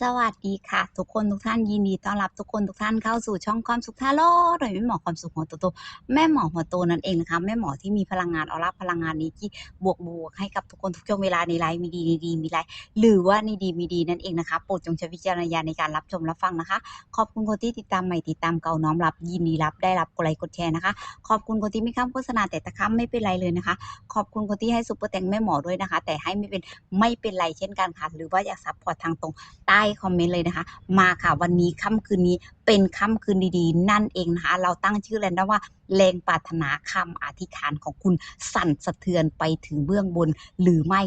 สวัสดีค่ะ ทุกคนทุกท่านยินดีต้อนรับทุกคนทุกท่านเข้าสู่ช่องความสุขท่าโลกโดยแม่หมอความสุขหัวโตแม่หมอหัวโตนั่นเองนะคะแม่หมอที่มีพลังงานออร่าพลังงานนี้ที่บวกบวกให้กับทุกคนทุกช่วงเวลาในไลฟ์มีดีมีดีมีไลฟ์หรือว่าในดีมีดีนั่นเองนะคะโปรดจงใช้วิจารณญาณในการรับชมรับฟังนะคะ ขอบคุณคนที่ติดตามใหม่ติดตามเก่าน้อมรับยินดีรับได้รับกดไลค์กดแชร์นะคะ ขอบคุณคนที่ไม่ข้ามโฆษณาแต่ตะค้ำไม่เป็นไรเลยนะคะ ขอบคุณคนที่ให้ซุปเปอร์แตงแม่หมอด้วยนะคะ แต่ให้ไม่เป็นไม่เป็นไรเช่นกันค่ะหรือว่าอยากซัพพอร์ตทางตรงใต้คอมเมนต์เลยนะคะ มาค่ะวันนี้ค่ำคืนนี้เป็นค่ำคืนดีๆ นั่นเองนะคะ เราตั้งชื่อแลนด์ว่าแรงปรารถนาคำอธิษฐานของคุณสั่นสะเทือนไปถึงเบื้องบนหรือไม่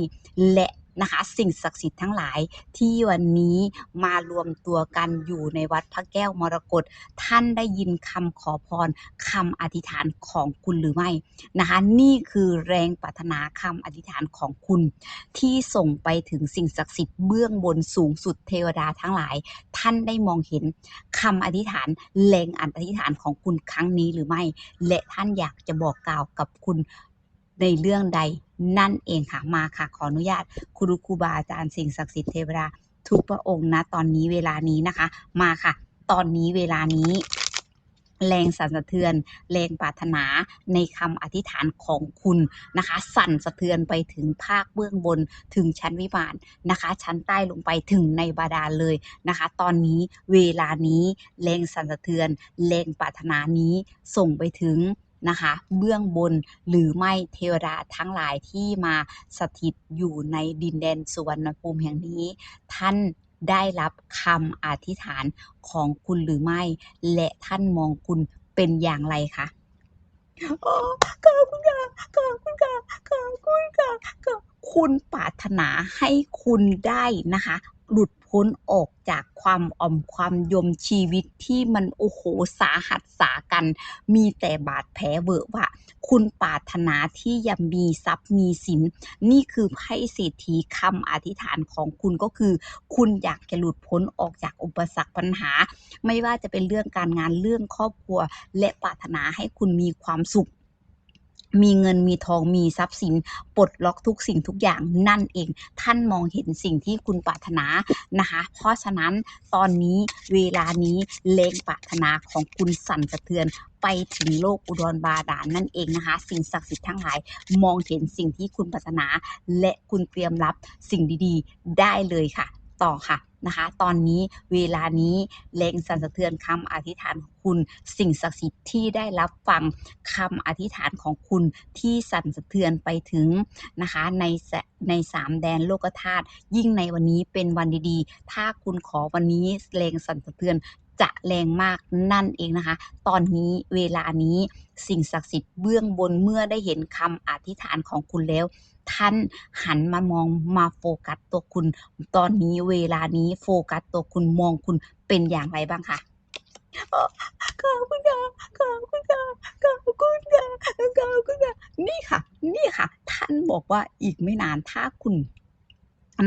และ นะคะ สิ่งศักดิ์สิทธิ์ทั้งหลายที่วันนี้มารวมตัวกันอยู่ในวัดพระแก้วมรกตท่านได้ยินคำขอพรคำอธิษฐานของคุณหรือไม่นะคะ นี่คือแรงปรารถนาคำอธิษฐานของคุณ ที่ส่งไปถึงสิ่งศักดิ์สิทธิ์เบื้องบนสูงสุดเทวดาทั้งหลาย ท่านได้มองเห็นคำอธิษฐานแรงอธิษฐานของคุณครั้งนี้หรือไม่ และท่านอยากจะบอกกล่าวกับคุณ ในเรื่องใดนั่นเองค่ะมาค่ะ ขออนุญาตครูครูบาอาจารย์สิ่งศักดิ์สิทธิ์เทวดาทุกพระองค์นะตอนนี้เวลานี้นะคะ มาค่ะ ตอนนี้เวลานี้ แรงสั่นสะเทือน แรงปรารถนาในคำอธิษฐานของคุณนะคะ สั่นสะเทือนไปถึงภาคเบื้องบนถึงชั้นวิมานนะคะ ชั้นใต้ลงไปถึงในบาดาลเลยนะคะ ตอนนี้เวลานี้ แรงสั่นสะเทือน แรงปรารถนานี้ส่งไปถึง นะคะ เบื้องบนหรือไม่เทวดาทั้งหลายที่มาสถิตอยู่ในดินแดนสุวรรณภูมิแห่งนี้ ท่านได้รับคำอธิษฐานของคุณหรือไม่ และท่านมองคุณเป็นอย่างไรคะอขอบคุณค่ะขอบคุณค่ะขอบคุณค่ะขอบคุณปรารถนาให้คุณได้นะคะ หลุด พ้นออกจากความอ่อมความยมชีวิตที่มันโอ้โหสาหัสสากัน มีแต่บาดแผลเวอะวะคุณปรารถนาที่จะมีทรัพย์มีสิน นี่คือไพ่เศรษฐีคำอธิษฐานของคุณก็คือ คุณอยากจะหลุดพ้นออกจากอุปสรรคปัญหา ไม่ว่าจะเป็นเรื่องการงานเรื่องครอบครัว และปรารถนาให้คุณมีความสุข มีเงินมีทองมีทรัพย์สินปลดล็อกทุกสิ่งทุกอย่างนั่นเอง ท่านมองเห็นสิ่งที่คุณปรารถนานะคะ เพราะฉะนั้นตอนนี้เวลานี้เลงปรารถนาของคุณสั่นสะเทือนไปถึงโลกอุดรบาดาลนั่นเองนะคะ สิ่งศักดิ์สิทธิ์ทั้งหลาย มองเห็นสิ่งที่คุณปรารถนา และคุณเตรียมรับสิ่งดีๆ ได้เลยค่ะ ต่อค่ะนะคะ ตอนนี้เวลานี้แรงสั่นสะเทือนคำอธิษฐานของคุณ สิ่งศักดิ์สิทธิ์ที่ได้รับฟังคำอธิษฐานของคุณที่สั่นสะเทือนไปถึงนะคะในในสามแดนโลกธาตุยิ่งในวันนี้เป็นวันดีๆ ถ้าคุณขอวันนี้แรงสั่นสะเทือน จะแรงมากนั่นเองนะคะ ตอนนี้เวลานี้สิ่งศักดิ์สิทธิ์เบื้องบนเมื่อได้เห็นคำอธิษฐานของคุณแล้ว ท่านหันมามองมาโฟกัสตัวคุณ ตอนนี้เวลานี้โฟกัสตัวคุณมองคุณเป็นอย่างไรบ้างคะอ๋อขอบคุณค่ะขอบคุณค่ะขอบคุณค่ะขอบคุณค่ะนี่ค่ะ นี่ค่ะ ท่านบอกว่าอีกไม่นานถ้าคุณ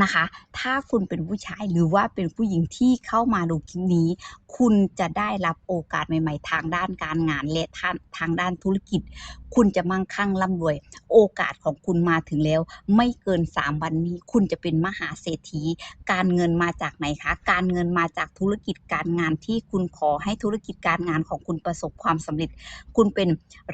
นะคะ ถ้าคุณเป็นผู้ชายหรือว่าเป็นผู้หญิงที่เข้ามาดูคลิปนี้ คุณจะได้รับโอกาสใหม่ ๆ ทางด้านการงานและทางทางด้านธุรกิจ คุณจะมั่งคั่งร่ำรวย โอกาสของคุณมาถึงแล้ว ไม่เกิน 3 วันนี้ คุณจะเป็นมหาเศรษฐี การเงินมาจากไหนคะ การเงินมาจากธุรกิจการงานที่คุณขอให้ธุรกิจการงานของคุณประสบความสำเร็จ คุณเป็น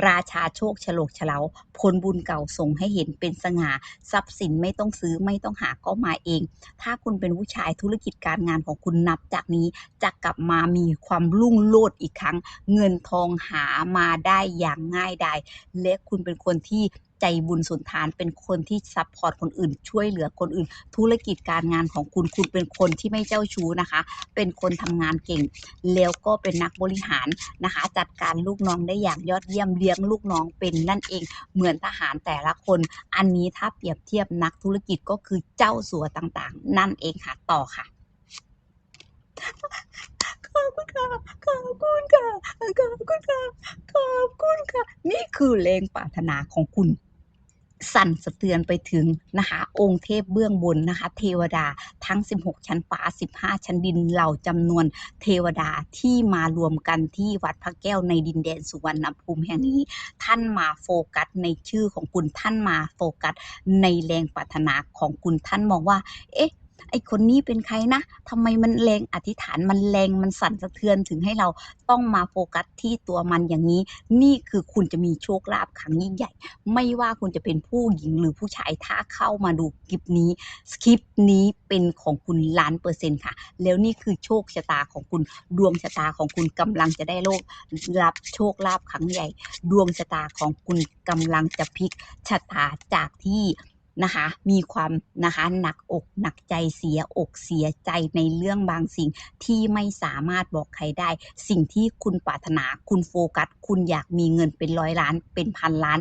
ราชาโชคฉลกเฉลาผลบุญเก่าส่งให้เห็นเป็นสง่าทรัพย์สินไม่ต้องซื้อไม่ต้องหาก็มาเอง ถ้าคุณเป็นผู้ชายธุรกิจการงานของคุณนับจากนี้จะกลับมามีความรุ่งโรจน์อีกครั้ง เงินทองหามาได้อย่างง่ายดายและคุณเป็นคนที่ใจบุญสุนทานเป็นคนที่ซัพพอร์ตคนอื่น ช่วยเหลือคนอื่น ธุรกิจการงานของคุณคุณเป็นคนที่ไม่เจ้าชู้นะคะ เป็นคนทำงานเก่ง แล้วก็เป็นนักบริหารนะคะ จัดการลูกน้องได้อย่างยอดเยี่ยมเลี้ยงลูกน้องเป็นนั่นเองเหมือนทหารแต่ละคน อันนี้ถ้าเปรียบเทียบนักธุรกิจก็คือเจ้าสัวต่างๆ นั่นเองค่ะต่อค่ะ ขอบคุณค่ะขอบคุณค่ะขอบคุณค่ะขอบคุณค่ะ นี่คือแรงปรารถนาของคุณ สั่นสะเทือนไปถึงนะคะองค์เทพเบื้องบนนะคะ เทวดาทั้ง 16 ชั้นฟ้า 15 ชั้นดินเหล่าจำนวนเทวดาที่มารวมกันที่วัดพระแก้วในดินแดนสุวรรณภูมิแห่งนี้ ท่านมาโฟกัสในชื่อของคุณท่านมาโฟกัสในแรงปรารถนาของคุณท่านมองว่า เอ๊ะ ไอ้คนนี้เป็นใครนะทำไมมันแรงอธิษฐานมันแรงมันสั่นสะเทือนถึงให้เราต้องมาโฟกัสที่ตัวมันอย่างนี้ นี่คือคุณจะมีโชคลาภครั้งยิ่งใหญ่ ไม่ว่าคุณจะเป็นผู้หญิงหรือผู้ชายถ้าเข้ามาดูคลิปนี้คลิปนี้เป็นของคุณล้านเปอร์เซ็นต์ค่ะ แล้วนี่คือโชคชะตาของคุณดวงชะตาของคุณกำลังจะได้โลกรับโชคลาภครั้งใหญ่ ดวงชะตาของคุณกำลังจะพลิกชะตาจากที่ นะคะ มีความนะคะหนักอกหนักใจเสียอกเสียใจในเรื่องบางสิ่งที่ไม่สามารถบอกใครได้ สิ่งที่คุณปรารถนาคุณโฟกัส คุณอยากมีเงินเป็นร้อยล้าน เป็นพันล้าน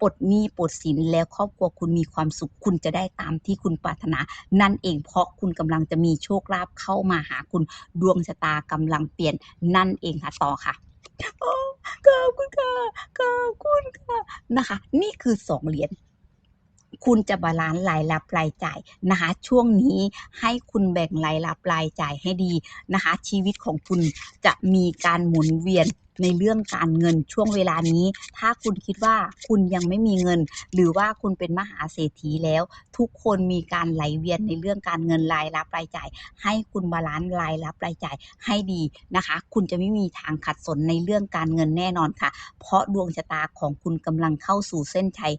ปลดหนี้ปลดสินแล้วครอบครัวคุณมีความสุขคุณจะได้ตามที่คุณปรารถนา นั่นเองเพราะคุณกำลังจะมีโชคลาภเข้ามาหาคุณดวงชะตากำลังเปลี่ยนนั่นเองค่ะต่อค่ะขอบคุณค่ะขอบคุณค่ะนะคะ นี่คือสองเหรียญ คุณจะบาลานซ์รายรับรายจ่ายนะคะ ช่วงนี้ให้คุณแบ่งรายรับรายจ่ายให้ดีนะคะ ชีวิตของคุณจะมีการหมุนเวียนในเรื่องการเงินช่วงเวลานี้ ถ้าคุณคิดว่าคุณยังไม่มีเงิน หรือว่าคุณเป็นมหาเศรษฐีแล้ว ทุกคนมีการไหลเวียนในเรื่องการเงินรายรับรายจ่าย ให้คุณบาลานซ์รายรับรายจ่ายให้ดีนะคะ คุณจะไม่มีทางขัดสนในเรื่องการเงินแน่นอนค่ะ เพราะดวงชะตาของคุณกำลังเข้าสู่เส้นชัย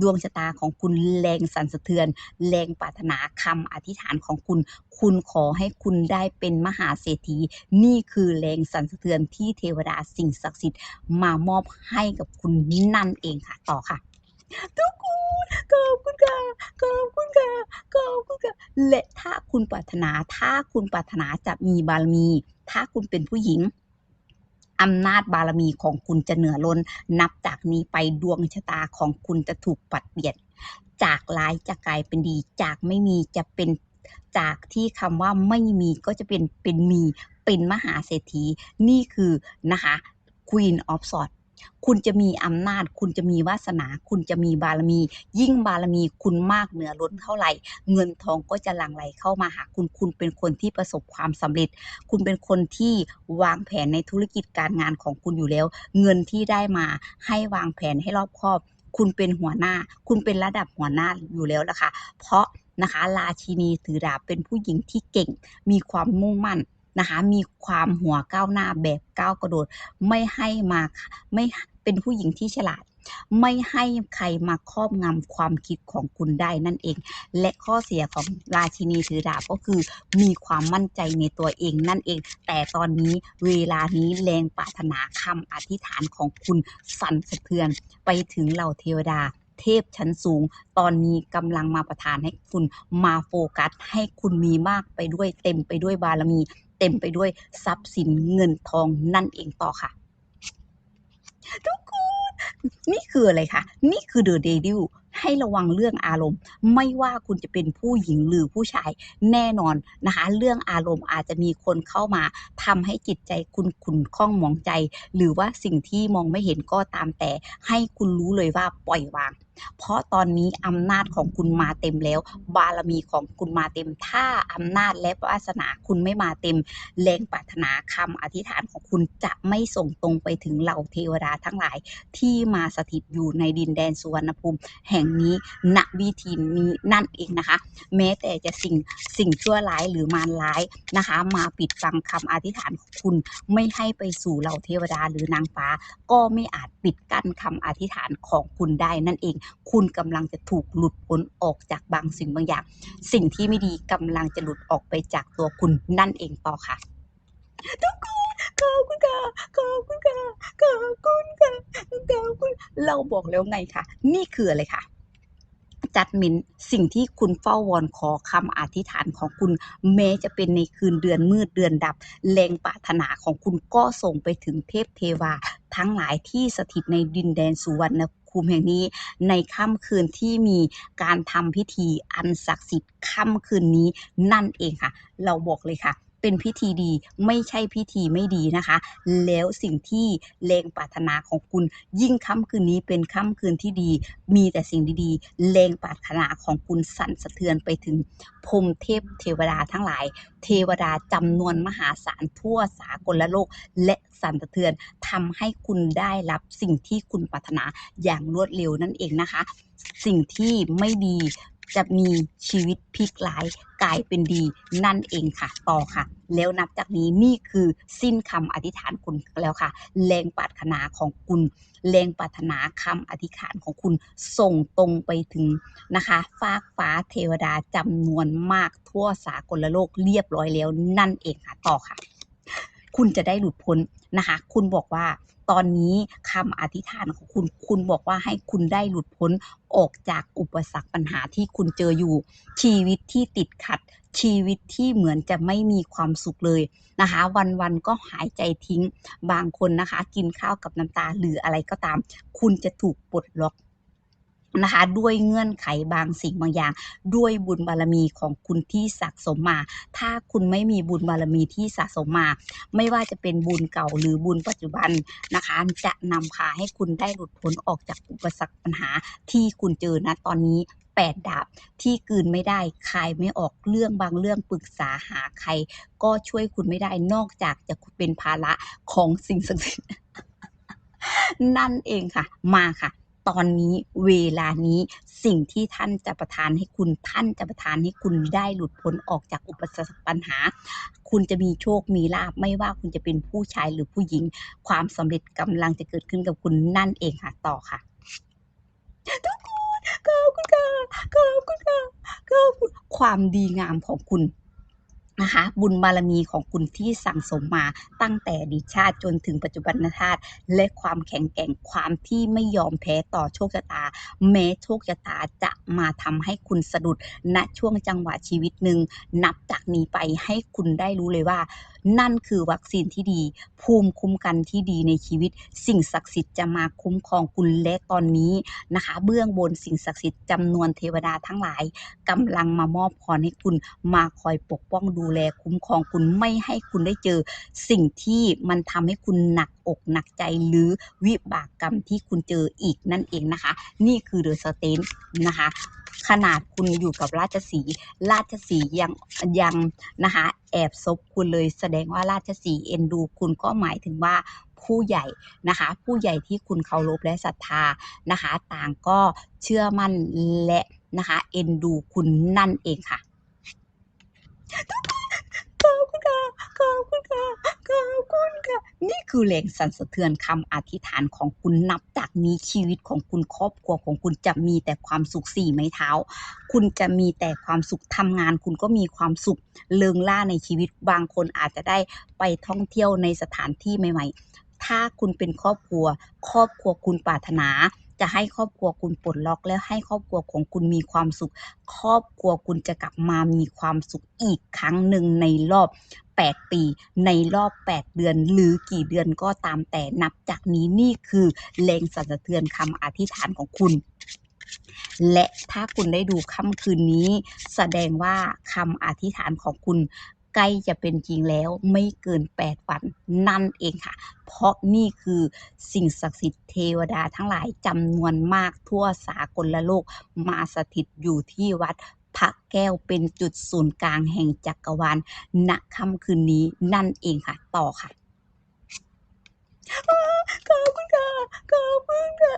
ดวงชะตาของคุณแรงสั่นสะเทือน แรงปรารถนาคำอธิษฐานของคุณ คุณขอให้คุณได้เป็นมหาเศรษฐี นี่คือแรงสั่นสะเทือนที่เทวดาสิ่งศักดิ์สิทธิ์มามอบให้กับคุณนั่นเองค่ะ ต่อค่ะทุกคนขอบคุณค่ะขอบคุณค่ะขอบคุณค่ะและถ้าคุณปรารถนาถ้าคุณปรารถนาจะมีบารมี ถ้าคุณเป็นผู้หญิง อำนาจบารมีของคุณจะเหนือล้น นับจากนี้ไปดวงชะตาของคุณจะถูกปัดเปลี่ยน จากร้ายจะกลายเป็นดี จากไม่มีจะเป็นจากที่คำว่าไม่มีก็จะเป็นเป็นมีเป็นมหาเศรษฐีนี่คือนะคะ Queen of Swords คุณจะมีอำนาจ คุณจะมีวาสนา คุณจะมีบารมี ยิ่งบารมีคุณมากเหนือล้นเท่าไหร่ เงินทองก็จะหลั่งไหลเข้ามาหาคุณคุณเป็นคนที่ประสบความสำเร็จ คุณเป็นคนที่วางแผนในธุรกิจการงานของคุณอยู่แล้ว เงินที่ได้มาให้วางแผนให้รอบคอบ คุณเป็นหัวหน้า คุณเป็นระดับหัวหน้าอยู่แล้วล่ะค่ะเพราะนะคะราชินีถือดาบเป็นผู้หญิงที่เก่ง มีความมุ่งมั่น นะคะมีความหัวก้าวหน้าแบบก้าวกระโดด ไม่ให้มาไม่เป็นผู้หญิงที่ฉลาด ไม่ให้ใครมาครอบงำความคิดของคุณได้นั่นเอง และข้อเสียของราชินีถือดาบก็คือ มีความมั่นใจในตัวเองนั่นเอง แต่ตอนนี้เวลานี้แรงปรารถนาคำอธิษฐานของคุณสั่นสะเทือนไปถึงเหล่าเทวดาเทพชั้นสูง ตอนนี้กำลังมาประทานให้คุณมาโฟกัส ให้คุณมีมากไปด้วยเต็มไปด้วยบารมี เต็มไปด้วยทรัพย์สินเงินทองนั่นเองต่อค่ะ ทุกคนนี่คืออะไรคะนี่คือเดอะเดดิวให้ระวังเรื่องอารมณ์ ไม่ว่าคุณจะเป็นผู้หญิงหรือผู้ชายแน่นอนนะคะ เรื่องอารมณ์อาจจะมีคนเข้ามาทำให้จิตใจคุณขุ่นข้องหมองใจ หรือว่าสิ่งที่มองไม่เห็นก็ตามแต่ ให้คุณรู้เลยว่าปล่อยวางเพราะตอนนี้อำนาจของคุณมาเต็มแล้ว บารมีของคุณมาเต็ม ถ้าอำนาจและวาสนาคุณไม่มาเต็มแรงปรารถนาคำอธิษฐานของคุณจะไม่ส่งตรงไปถึงเหล่าเทวดาทั้งหลาย ที่มาสถิตอยู่ในดินแดนสุวรรณภูมิ แห่งนี้ณวิธีนี้นั่นเองนะคะ แม้แต่จะสิ่งสิ่งชั่วร้ายหรือมารร้ายนะคะ มาปิดบังคำอธิษฐานของคุณไม่ให้ไปสู่เหล่าเทวดาหรือนางฟ้า ก็ไม่อาจปิดกั้นคำอธิษฐานของคุณได้นั่นเองคุณกำลังจะถูกหลุดพ้นออกจากบางสิ่งบางอย่าง สิ่งที่ไม่ดีกำลังจะหลุดออกไปจากตัวคุณนั่นเองต่อค่ะทุกคนขอบคุณค่ะขอบคุณค่ะขอบคุณค่ะขอบคุณเราบอกแล้วไงคะนี่คืออะไรคะจัดมินสิ่งที่คุณเฝ้าวอนขอคำอธิษฐานของคุณ แม้จะเป็นในคืนเดือนมืดเดือนดับแรงปรารถนาของคุณก็ส่งไปถึงเทพเทวา ทั้งหลายที่สถิตในดินแดนสุวรรณ ภูมิแห่งนี้ในค่ำคืนที่มีการทำพิธีอันศักดิ์สิทธิ์ค่ำคืนนี้นั่นเองค่ะ เราบอกเลยค่ะ เป็นพิธีดีไม่ใช่พิธีไม่ดีนะคะ แล้วสิ่งที่แรงปรารถนาของคุณ ยิ่งค่ำคืนนี้เป็นค่ำคืนที่ดี มีแต่สิ่งดีๆแรงปรารถนาของคุณสั่นสะเทือนไปถึงพรมเทพเทวดาทั้งหลาย เทวดาจำนวนมหาศาลทั่วสากลโลก และสั่นสะเทือนทำให้คุณได้รับสิ่งที่คุณปรารถนาอย่างรวดเร็วนั่นเองนะคะ สิ่งที่ไม่ดี จะมีชีวิตพลิกหลายกลายเป็นดีนั่นเองค่ะ ต่อค่ะ แล้วนับจากนี้นี่คือสิ้นคำอธิษฐานคุณแล้วค่ะแรงปรารถนาของคุณแรงปรารถนาคำอธิษฐานของคุณส่งตรงไปถึงนะคะฟากฟ้าเทวดาจำนวนมากทั่วสากลโลกเรียบร้อยแล้วนั่นเองค่ะ ต่อค่ะ คุณจะได้หลุดพ้นนะคะ คุณบอกว่า ตอนนี้คำอธิษฐานของคุณ คุณบอกว่าให้คุณได้หลุดพ้นออกจากอุปสรรคปัญหาที่คุณเจออยู่ ชีวิตที่ติดขัด ชีวิตที่เหมือนจะไม่มีความสุขเลยนะคะ วันๆก็หายใจทิ้ง บางคนนะคะ กินข้าวกับน้ำตาหรืออะไรก็ตาม คุณจะถูกปลดล็อก นะคะ ด้วยเงื่อนไขบางสิ่งบางอย่าง ด้วยบุญบารมีของคุณที่สะสมมา ถ้าคุณไม่มีบุญบารมีที่สะสมมา ไม่ว่าจะเป็นบุญเก่าหรือบุญปัจจุบันนะคะ จะนำพาให้คุณได้หลุดพ้นออกจากอุปสรรคปัญหาที่คุณเจอนะตอนนี้แปดดาบที่กืนไม่ได้คายไม่ออกเรื่องบางเรื่องปรึกษาหาใคร ก็ช่วยคุณไม่ได้นอกจากจะเป็นภาระของสิ่งศักดิ์สิทธิ์นั่นเองค่ะ มาค่ะ ตอนนี้เวลานี้สิ่งที่ท่านจะประทานให้คุณท่านจะประทานให้คุณได้หลุดพ้นออกจากอุปสรรคปัญหา คุณจะมีโชคมีลาภไม่ว่าคุณจะเป็นผู้ชายหรือผู้หญิง ความสำเร็จกำลังจะเกิดขึ้นกับคุณนั่นเองค่ะต่อค่ะทุกคนขอบคุณค่ะขอบคุณค่ะขอบคุณความดีงามของคุณ นะคะบุญบารมีของคุณที่สั่งสมมาตั้งแต่ดีชาติจนถึงปัจจุบันชาติและความแข็งแกร่งความที่ไม่ยอมแพ้ต่อโชคชะตา แม้โชคชะตาจะมาทำให้คุณสะดุดณช่วงจังหวะชีวิตหนึ่งนับจากนี้ไปให้คุณได้รู้เลยว่านั่นคือวัคซีนที่ดี ภูมิคุ้มกันที่ดีในชีวิต สิ่งศักดิ์สิทธิ์จะมาคุ้มครองคุณและตอนนี้นะคะ เบื้องบนสิ่งศักดิ์สิทธิ์จำนวนเทวดาทั้งหลายกำลังมามอบพรให้คุณมาคอยปกป้องดูแลคุ้มครองคุณไม่ให้คุณได้เจอ สิ่งที่มันทำให้คุณหนักอกหนักใจหรือวิบากกรรมที่คุณเจออีกนั่นเองนะคะ นี่คือเดอะสเตนนะคะขนาดคุณอยู่กับราชสี ราชสียังยังนะคะแอบซบคุณเลยแสดงว่าราชสีเอ็นดูคุณก็หมายถึงว่าผู้ใหญ่นะคะ ผู้ใหญ่ที่คุณเคารพและศรัทธานะคะ ต่างก็เชื่อมั่นและนะคะเอ็นดูคุณนั่นเองค่ะขอบคุณค่ะขอบคุณค่ะ ขอบคุณค่ะ นี่คือแรงสั่นสะเทือนคำอธิษฐานของคุณนับจากนี้ชีวิตของคุณครอบครัวของคุณจะมีแต่ความสุขสี่ไม้เท้า คุณจะมีแต่ความสุขทำงาน คุณก็มีความสุขเลิงล่าในชีวิตบางคนอาจจะได้ไปท่องเที่ยวในสถานที่ใหม่ ๆ ถ้าคุณเป็นครอบครัว ครอบครัวคุณปรารถนาจะให้ครอบครัวคุณปลดล็อกแล้วให้ครอบครัวของคุณมีความสุข ครอบครัวคุณจะกลับมามีความสุขอีกครั้งหนึ่งในรอบ 8 ปี ในรอบ 8 เดือน หรือกี่เดือนก็ตามแต่นับจากนี้นี่คือแรงสั่นสะเทือนคำอธิษฐานของคุณและถ้าคุณได้ดูค่ำคืนนี้ แสดงว่าคำอธิษฐานของคุณใกล้จะเป็นจริงแล้วไม่เกิน 8 วันนั่นเองค่ะ เพราะนี่คือสิ่งศักดิ์สิทธิ์เทวดาทั้งหลายจำนวนมากทั่วสากลโลก มาสถิตอยู่ที่วัด พระแก้วเป็นจุดศูนย์กลางแห่งจักรวาลณค่ำคืนนี้นั่นเองค่ะ ต่อค่ะขอบคุณค่ะขอบคุณค่ะ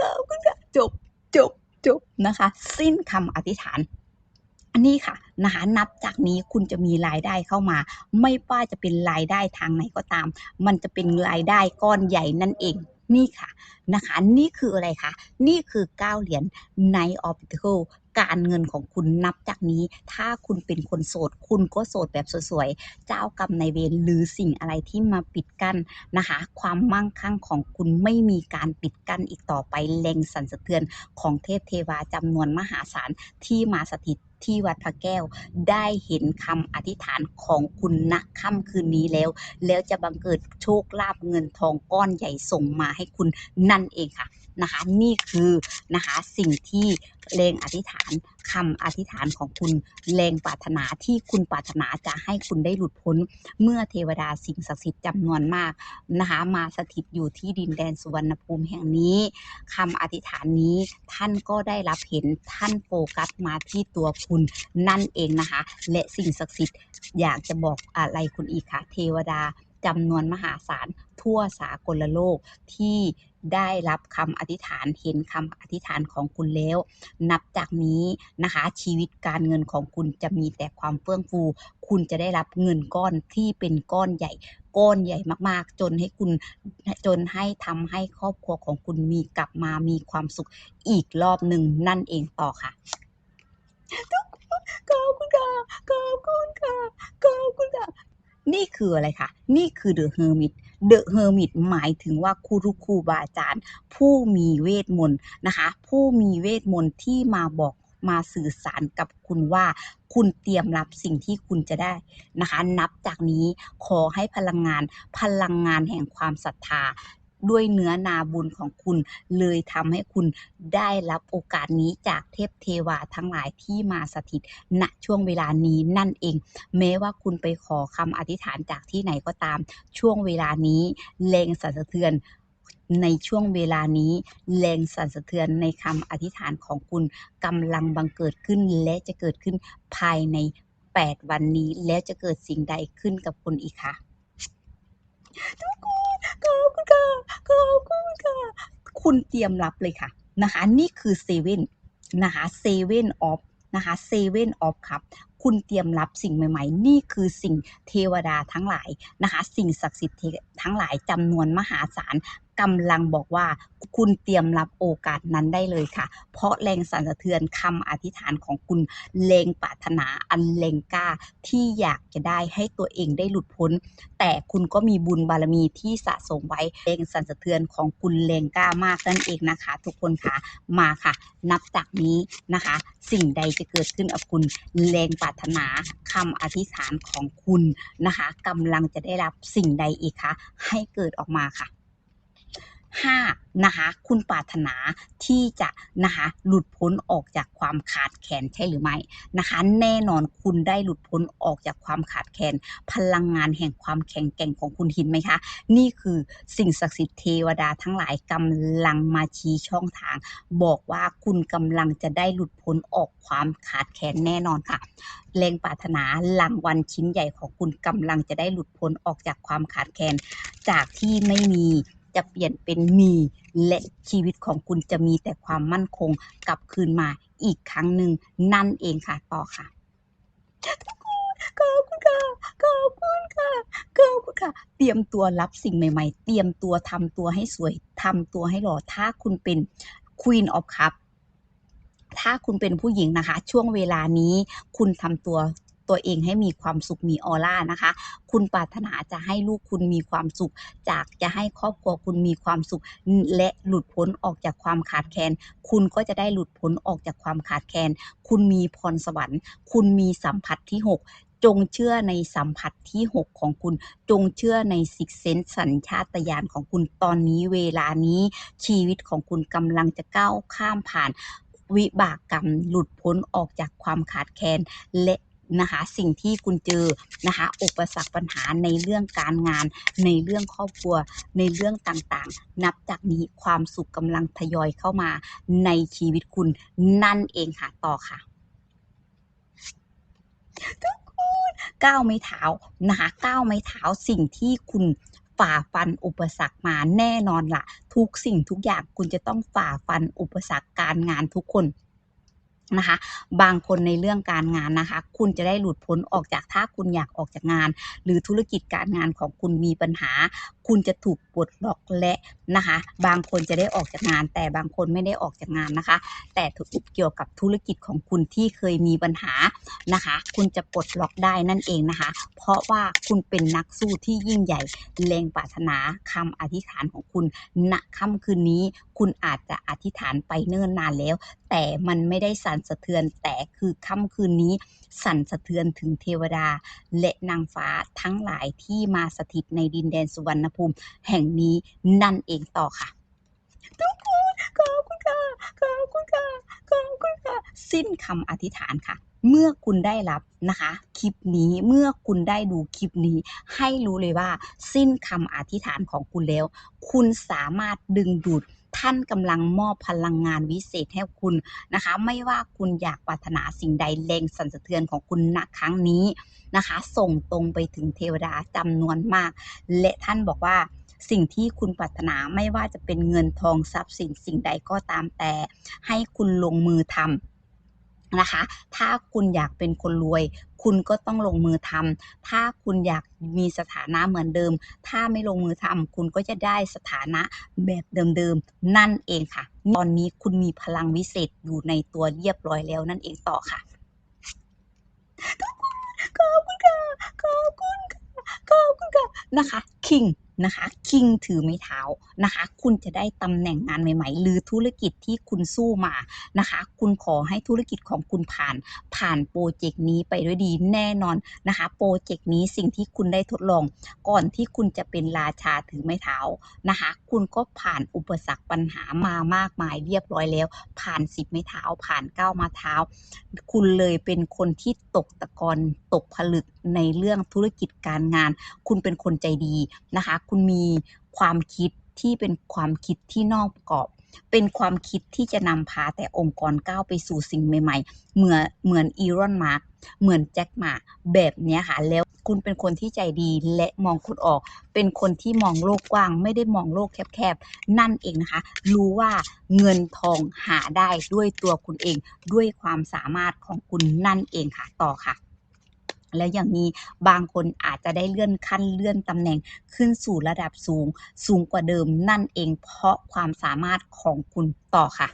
ขอบคุณค่ะจบจบจบนะคะ สิ้นคำอธิษฐานอันนี้ค่ะนะคะนับจากนี้คุณจะมีรายได้เข้ามา ไม่ว่าจะเป็นรายได้ทางไหนก็ตาม มันจะเป็นรายได้ก้อนใหญ่นั่นเอง นี่ค่ะนะคะ นี่คืออะไรคะ นี่คือ 9 เหรียญใน Orbital การเงินของคุณนับจากนี้ ถ้าคุณเป็นคนโสด คุณก็โสดแบบสวยๆ เจ้ากรรมในเวรหรือสิ่งอะไรที่มาปิดกั้นนะคะ ความมั่งคั่งของคุณไม่มีการปิดกั้นอีกต่อไปแรงสั่นสะเทือนของเทพเทวาจำนวนมหาศาลที่มาสถิต ที่วัดพระแก้ว ได้เห็นคำอธิษฐานของคุณณค่ำคืนนี้แล้ว แล้วจะบังเกิดโชคลาภเงินทองก้อนใหญ่ส่งมาให้คุณนั่นเองค่ะ นะคะนี่คือนะคะสิ่งที่แรงอธิษฐานคำอธิษฐานของคุณแรงปรารถนาที่คุณปรารถนาจะให้คุณได้หลุดพ้น เมื่อเทวดาสิ่งศักดิ์สิทธิ์จำนวนมากนะคะมาสถิตอยู่ที่ดินแดนสุวรรณภูมิแห่งนี้คำอธิษฐานนี้ท่านก็ได้รับเห็นท่านโฟกัสมาที่ตัวคุณนั่นเองนะคะ และสิ่งศักดิ์สิทธิ์อยากจะบอกอะไรคุณอีกคะเทวดาจำนวนมหาศาลทั่วสากลโลกที่ ได้รับคำอธิษฐานเห็นคำอธิษฐานของคุณแล้ว นับจากนี้นะคะ ชีวิตการเงินของคุณจะมีแต่ความเฟื่องฟู คุณจะได้รับเงินก้อนที่เป็นก้อนใหญ่ก้อนใหญ่มากๆ จนให้คุณจนให้ทำให้ครอบครัวของคุณมีกลับมามีความสุขอีกรอบหนึ่งนั่นเองต่อค่ะขอบคุณค่ะขอบคุณค่ะขอบคุณค่ะนี่คืออะไรคะนี่คือเดอะเฮอร์มิต เดอะเฮอร์มิตหมายถึงว่าครูรุครูบาอาจารย์ ผู้มีเวทมนต์นะคะ ผู้มีเวทมนต์ที่มาบอกมาสื่อสารกับคุณว่าคุณเตรียมรับสิ่งที่คุณจะได้นะคะ นับจากนี้ขอให้พลังงานพลังงานแห่งความศรัทธา ด้วยเนื้อนาบุญของคุณ เลยทำให้คุณได้รับโอกาสนี้จากเทพเทวาทั้งหลายที่มาสถิตณช่วงเวลานี้นั่นเอง แม้ว่าคุณไปขอคำอธิษฐานจากที่ไหนก็ตาม ช่วงเวลานี้แรงสั่นสะเทือนในช่วงเวลานี้แรงสั่นสะเทือนในคำอธิษฐานของคุณกำลังบังเกิดขึ้นและจะเกิดขึ้นภายใน 8 วันนี้แล้วจะเกิดสิ่งใดขึ้นกับคุณอีกคะทุกคน ขอบคุณค่ะขอบคุณค่ะ คุณเตรียมรับเลยค่ะนะคะ นี่คือเซเว่นนะคะเซเว่นออฟนะคะเซเว่นออฟครับคุณเตรียมรับสิ่งใหม่ๆ นี่คือสิ่งเทวดาทั้งหลายนะคะ สิ่งศักดิ์สิทธิ์ททั้งหลายจำนวนมหาศาลกำลังบอกว่าคุณเตรียมรับโอกาสนั้นได้เลยค่ะ เพราะแรงสั่นสะเทือนคำอธิษฐานของคุณแรงปรารถนาอันแรงกล้าที่อยากจะได้ให้ตัวเองได้หลุดพ้น แต่คุณก็มีบุญบารมีที่สะสมไว้แรงสั่นสะเทือนของคุณแรงกล้ามากนั่นเองนะคะ ทุกคนค่ะมาค่ะ นับจากนี้นะคะ สิ่งใดจะเกิดขึ้นกับคุณแรงปรารถนาคำอธิษฐานของคุณนะคะกำลังจะได้รับสิ่งใดอีกคะให้เกิดออกมาค่ะ 5. นะคะคุณปรารถนาที่จะนะคะหลุดพ้นออกจากความขาดแคลนใช่หรือไม่นะคะ แน่นอนคุณได้หลุดพ้นออกจากความขาดแคลนพลังงานแห่งความแข็งแกร่งของคุณเห็นไหมคะ นี่คือสิ่งศักดิ์สิทธิ์เทวดาทั้งหลายกำลังมาชี้ช่องทาง บอกว่าคุณกำลังจะได้หลุดพ้นออกความขาดแคลนแน่นอนค่ะแรงปรารถนารางวัลชิ้นใหญ่ของคุณกำลังจะได้หลุดพ้นออกจากความขาดแคลนจากที่ไม่มี จะเปลี่ยนเป็นมี และชีวิตของคุณจะมีแต่ความมั่นคงกลับคืนมาอีกครั้งหนึ่งนั่นเองค่ะต่อค่ะขอบคุณค่ะขอบคุณค่ะขอบคุณค่ะ เตรียมตัวรับสิ่งใหม่ ๆ เตรียมตัวทำตัวให้สวยทำตัวให้หล่อถ้าคุณเป็น Queen of Cup ถ้าคุณเป็นผู้หญิงนะคะ ช่วงเวลานี้คุณทำตัว ตัวเองให้มีความสุขมีออร่านะคะ คุณปรารถนาจะให้ลูกคุณมีความสุข จากจะให้ครอบครัวคุณมีความสุข และหลุดพ้นออกจากความขาดแคลน คุณก็จะได้หลุดพ้นออกจากความขาดแคลน คุณมีพรสวรรค์ คุณมีสัมผัสที่หกจงเชื่อในสัมผัสที่ 6 ของคุณ จงเชื่อในสิกเซนสัญชาตญาณของคุณตอนนี้เวลานี้ชีวิตของคุณกำลังจะก้าวข้ามผ่านวิบากกรรมหลุดพ้นออกจากความขาดแคลนและ นะคะ สิ่งที่คุณเจอนะคะอุปสรรคปัญหาในเรื่องการงาน ในเรื่องครอบครัว ในเรื่องต่างๆ นับจากนี้ความสุขกำลังทยอยเข้ามาในชีวิตคุณนั่นเองค่ะต่อค่ะทุกคนก้าวไม่เท้านะคะก้าวไม่เท้าสิ่งที่คุณฝ่าฟันอุปสรรคมาแน่นอนละทุกสิ่งทุกอย่างคุณจะต้องฝ่าฟันอุปสรรคการงานทุกคน นะคะ บางคนในเรื่องการงานนะคะ คุณจะได้หลุดพ้นออกจากถ้าคุณอยากออกจากงาน หรือธุรกิจการงานของคุณมีปัญหาคุณจะถูกปลดล็อกและนะคะ บางคนจะได้ออกจากงาน แต่บางคนไม่ได้ออกจากงานนะคะ แต่เกี่ยวกับธุรกิจของคุณที่เคยมีปัญหานะคะ คุณจะปลดล็อกได้นั่นเองนะคะ เพราะว่าคุณเป็นนักสู้ที่ยิ่งใหญ่แรงปรารถนาคำอธิษฐานของคุณณค่ำคืนนี้ คุณอาจจะอธิษฐานไปเนิ่นนานแล้ว แต่มันไม่ได้สั่นสะเทือนแต่คือค่ำคืนนี้สั่นสะเทือนถึงเทวดา และนางฟ้าทั้งหลายที่มาสถิตในดินแดนสุวรรณภูมิแห่งนี้นั่นเองต่อค่ะ ทุกคนขอบคุณค่ะขอบคุณค่ะขอบคุณค่ะสิ้นคำอธิษฐานค่ะเมื่อคุณได้รับนะคะคลิปนี้เมื่อคุณได้ดูคลิปนี้ ให้รู้เลยว่า สิ้นคำอธิษฐานของคุณแล้ว คุณสามารถดึงดูด ท่านกำลังมอบพลังงานวิเศษให้คุณนะคะ ไม่ว่าคุณอยากปรารถนาสิ่งใดแรงสั่นสะเทือนของคุณณครั้งนี้นะคะ ส่งตรงไปถึงเทวดาจำนวนมาก และท่านบอกว่าสิ่งที่คุณปรารถนาไม่ว่าจะเป็นเงินทองทรัพย์สินสิ่งใดก็ตามแต่ ให้คุณลงมือทำ นะคะ ถ้าคุณอยากเป็นคนรวย คุณก็ต้องลงมือทำถ้าคุณอยากมีสถานะเหมือนเดิม ถ้าไม่ลงมือทำคุณก็จะได้สถานะแบบเดิมๆ นั่นเองค่ะ ตอนนี้คุณมีพลังวิเศษอยู่ในตัวเรียบร้อยแล้วนั่นเองต่อค่ะ ขอบคุณค่ะ ขอบคุณค่ะ ขอบคุณค่ะ นะคะ คิง นะคะคิงถือไม้เท้านะคะ คุณจะได้ตำแหน่งงานใหม่ ๆ หรือธุรกิจที่คุณสู้มานะคะ คุณขอให้ธุรกิจของคุณผ่านผ่านโปรเจกต์นี้ไปด้วยดีแน่นอนนะคะ โปรเจกต์นี้สิ่งที่คุณได้ทดลอง ก่อนที่คุณจะเป็นราชาถือไม้เท้านะคะ คุณก็ผ่านอุปสรรคปัญหามามากมายเรียบร้อยแล้ว ผ่านสิบไม้เท้า ผ่านเก้ามาเท้า คุณเลยเป็นคนที่ตกตะกอนตกผลึกในเรื่องธุรกิจการงาน คุณเป็นคนใจดีนะคะคุณมีความคิดที่เป็นความคิดที่นอกกรอบ เป็นความคิดที่จะนำพาแต่องค์กรก้าวไปสู่สิ่งใหม่ ๆ เหมือนเหมือนอีรอนมาร์กเหมือนแจ็คหมาแบบนี้ค่ะแล้วคุณเป็นคนที่ใจดีและมองคนออก เป็นคนที่มองโลกกว้าง ไม่ได้มองโลกแคบๆ นั่นเองนะคะ รู้ว่าเงินทองหาได้ด้วยตัวคุณเอง ด้วยความสามารถของคุณนั่นเองค่ะ ต่อค่ะ แล้วอย่างนี้บางคนอาจจะได้เลื่อนขั้นเลื่อนตำแหน่งขึ้นสู่ระดับสูง สูงกว่าเดิมนั่นเองเพราะความสามารถของคุณต่อค่ะ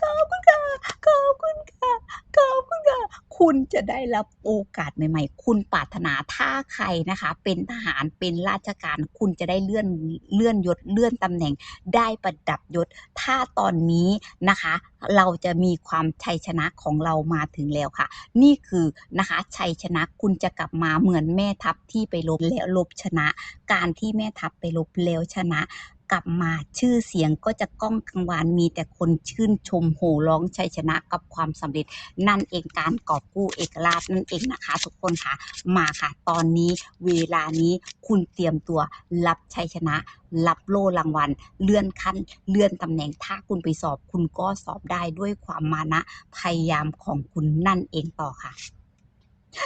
ขอบคุณค่ะ ขอบคุณค่ะ ขอบคุณค่ะ คุณจะได้รับโอกาสใหม่ๆ คุณปรารถนาถ้าใครนะคะ เป็นทหารเป็นราชการ คุณจะได้เลื่อนเลื่อนยศเลื่อนตำแหน่ง ได้ประดับยศ ถ้าตอนนี้นะคะ เราจะมีความชัยชนะของเรามาถึงแล้วค่ะ นี่คือนะคะชัยชนะคุณจะกลับมาเหมือนแม่ทัพที่ไปรบแล้วลบชนะ การที่แม่ทัพไปรบแล้วชนะ กลับมาชื่อเสียงก็จะก้องกังวานมีแต่คนชื่นชมโห่ร้องชัยชนะกับความสำเร็จ นั่นเองการกอบกู้เอกราชนั่นเองนะคะ ทุกคนค่ะมาค่ะ ตอนนี้เวลานี้คุณเตรียมตัวรับชัยชนะ รับโล่รางวัล เลื่อนขั้น เลื่อนตำแหน่งถ้าคุณไปสอบคุณก็สอบได้ด้วยความมานะพยายามของคุณนั่นเองต่อค่ะ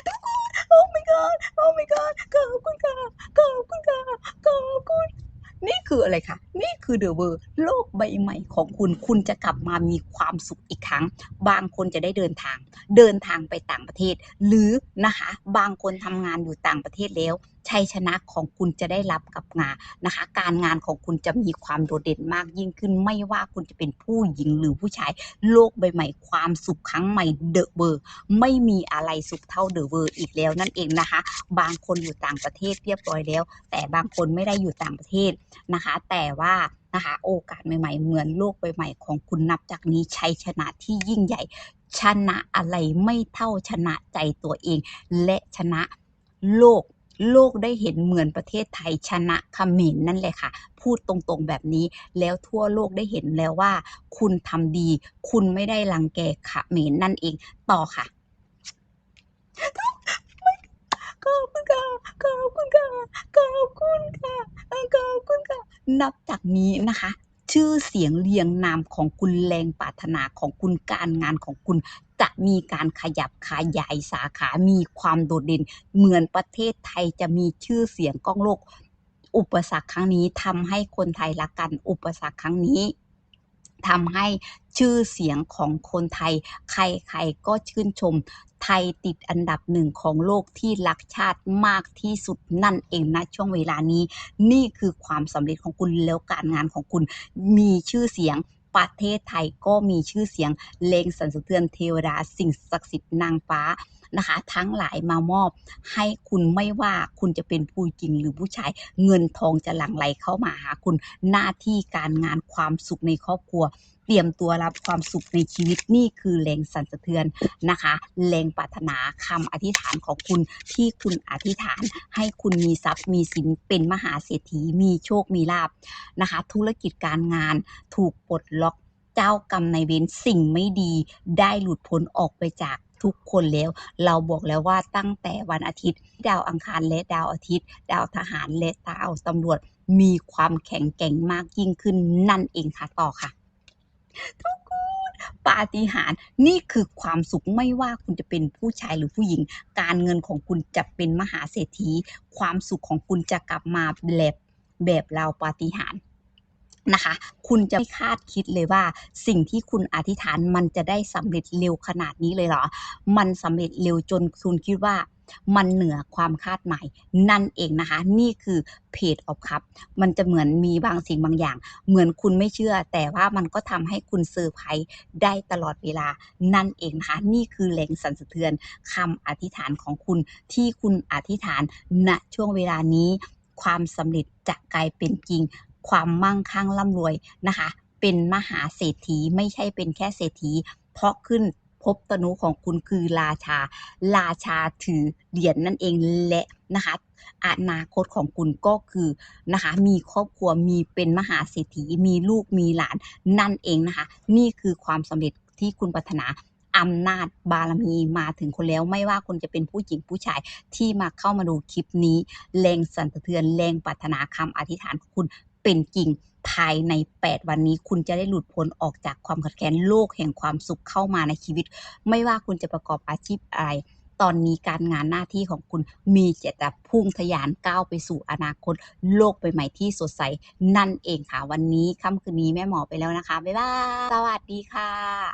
ทุกคนโอ้ my god โอ้ my god ขอบคุณค่ะขอบคุณค่ะขอบคุณ นี่คืออะไรคะนี่คือเดอะเวอร์โลกใบใหม่ของคุณ คุณจะกลับมามีความสุขอีกครั้ง บางคนจะได้เดินทาง เดินทางไปต่างประเทศ หรือนะคะ บางคนทำงานอยู่ต่างประเทศแล้ว ชัยชนะของคุณจะได้รับกับงานนะคะ การงานของคุณจะมีความโดดเด่นมากยิ่งขึ้น ไม่ว่าคุณจะเป็นผู้หญิงหรือผู้ชาย โลกใบใหม่ความสุขครั้งใหม่เดอะเวอร์ ไม่มีอะไรสุขเท่าเดอะเวอร์อีกแล้วนั่นเองนะคะ บางคนอยู่ต่างประเทศเรียบร้อยแล้ว แต่บางคนไม่ได้อยู่ต่างประเทศนะคะ แต่ว่านะคะโอกาสใหม่ๆ เหมือนโลกใบใหม่ของคุณนับจากนี้ชัยชนะที่ยิ่งใหญ่ ชนะอะไรไม่เท่าชนะใจตัวเอง และชนะโลก โลกได้เห็นเหมือนประเทศไทยชนะเขมรนั่นเลยค่ะ พูดตรงๆแบบนี้แล้วทั่วโลกได้เห็นแล้วว่า คุณทำดี คุณไม่ได้รังแกเขมรนั่นเองต่อค่ะขอบคุณค่ะขอบคุณค่ะขอบคุณค่ะขอบคุณค่ะ นับจากนี้นะคะ ชื่อเสียงเรียงนามของคุณแรงปรารถนาของคุณการงานของคุณ จะมีการขยับขยายสาขามีความโดดเด่น เหมือนประเทศไทยจะมีชื่อเสียงก้องโลก อุปสรรคครั้งนี้ทำให้คนไทยรักกัน อุปสรรคครั้งนี้ ทำให้ชื่อเสียงของคนไทย ใครๆก็ชื่นชม ไทยติดอันดับหนึ่งของโลกที่รักชาติมากที่สุดนั่นเองนะช่วงเวลานี้ นี่คือความสำเร็จของคุณแล้วการงานของคุณมีชื่อเสียง ประเทศไทยก็มีชื่อเสียงเลงสรรสะเทือนเทวดาสิ่งศักดิ์สิทธิ์นางฟ้านะคะ ทั้งหลายมามอบให้คุณไม่ว่าคุณจะเป็นผู้หญิงหรือผู้ชาย เงินทองจะหลั่งไหลเข้ามาหาคุณหน้าที่การงานความสุขในครอบครัว เตรียมตัวรับความสุขในชีวิตนี่คือแรงสั่นสะเทือนนะคะ แรงปรารถนาคำอธิษฐานของคุณที่คุณอธิษฐานให้คุณมีทรัพย์มีสินเป็นมหาเศรษฐีมีโชคมีลาบนะคะ ธุรกิจการงานถูกปลดล็อกเจ้ากรรมในเวรสิ่งไม่ดีได้หลุดพ้นออกไปจากทุกคนแล้วเราบอกแล้วว่าตั้งแต่วันอาทิตย์ ดาวอังคารและดาวอาทิตย์ ดาวทหารและดาวตำรวจมีความแข็งแกร่งมากยิ่งขึ้นนั่นเองค่ะต่อค่ะ ทุกคนปาฏิหาริย์นี่คือความสุขไม่ว่าคุณจะเป็นผู้ชายหรือผู้หญิง การเงินของคุณจะเป็นมหาเศรษฐี ความสุขของคุณจะกลับมาแบบแบบเราปาฏิหาริย์นะคะ คุณจะไม่คาดคิดเลยว่า สิ่งที่คุณอธิษฐานมันจะได้สำเร็จเร็วขนาดนี้เลยเหรอ มันสำเร็จเร็วจนคุณคิดว่า มันเหนือความคาดหมายนั่นเองนะคะ นี่คือเพจออฟคัพมันจะเหมือนมีบางสิ่งบางอย่าง เหมือนคุณไม่เชื่อ แต่ว่ามันก็ทำให้คุณเซอร์ไพรส์ได้ตลอดเวลานั่นเองนะคะ นี่คือแรงสั่นสะเทือนคำอธิษฐานของคุณที่คุณอธิษฐานณช่วงเวลานี้ ความสำเร็จจะกลายเป็นจริง ความมั่งคั่งร่ำรวยนะคะ เป็นมหาเศรษฐีไม่ใช่เป็นแค่เศรษฐีเพราะขึ้น ภพตนุของคุณคือราชา ราชาถือเหรียญนั่นเองและนะคะอนาคตของคุณก็คือนะคะมีครอบครัวมีเป็นมหาเศรษฐีมีลูกมีหลานนั่นเองนะคะ นี่คือความสำเร็จที่คุณปรารถนาอำนาจบารมีมาถึงคนแล้วไม่ว่าคุณจะเป็นผู้หญิงผู้ชายที่มาเข้ามาดูคลิปนี้ แรงสั่นสะเทือนแรงปรารถนาคำอธิษฐานของคุณ เป็นจริงภายใน 8 วันนี้คุณจะได้หลุดพ้นออกจากความขัดแย้งโลกแห่งความสุขเข้ามาในชีวิต ไม่ว่าคุณจะประกอบอาชีพอะไร ตอนนี้การงานหน้าที่ของคุณมีเจตจะพุ่งทะยานก้าวไปสู่อนาคต โลกใบใหม่ที่สดใส นั่นเองค่ะ วันนี้ค่ำคืนนี้แม่หมอไปแล้วนะคะ บ๊ายบาย สวัสดีค่ะ